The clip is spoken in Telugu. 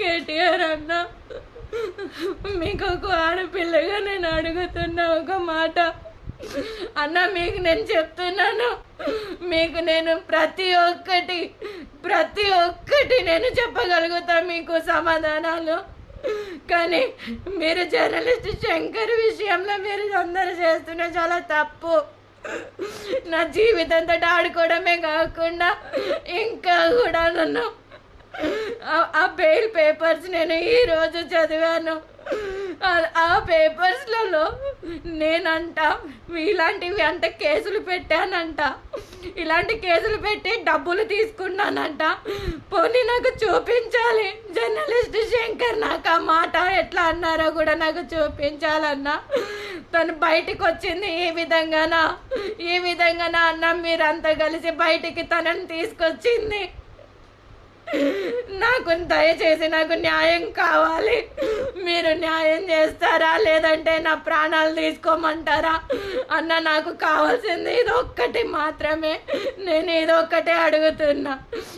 కేటీఆర్ అన్న మీకు ఒక ఆడపిల్లగా నేను అడుగుతున్నా ఒక మాట. అన్న మీకు నేను చెప్తున్నాను. మీకు నేను ప్రతి ఒక్కటి ప్రతి ఒక్కటి నేను చెప్పగలుగుతా మీకు సమాధానాలు. కానీ మీరు జర్నలిస్ట్ శంకర్ విషయంలో మీరు అందరు చేస్తున్న చాలా తప్పు. నా జీవితంతో ఆడుకోవడమే కాకుండా ఇంకా కూడా నన్ను ఆ- బెయిల్ పేపర్స్ నేను ఈరోజు చదివాను. ఆ- పేపర్స్లలో నేనంట ఇలాంటివి అంట కేసులు పెట్టానంట. ఇలాంటి కేసులు పెట్టి డబ్బులు తీసుకున్నానంట. పోనీ నాకు చూపించాలి. జర్నలిస్ట్ శంకర్ నాకు ఆ మాట ఎట్లా అన్నారో కూడా నాకు చూపించాలన్నా. తను బయటకు వచ్చింది ఈ విధంగానా? ఈ విధంగానా అన్న మీరంతా కలిసి బయటికి తనని తీసుకొచ్చింది. నాకు దయచేసి నాకు న్యాయం కావాలి. మీరు న్యాయం చేస్తారా? లేదంటే నా ప్రాణాలు తీసుకోమంటారా? అన్న నాకు కావాల్సింది ఇది ఒక్కటి మాత్రమే. నేను ఇది ఒక్కటే అడుగుతున్నా.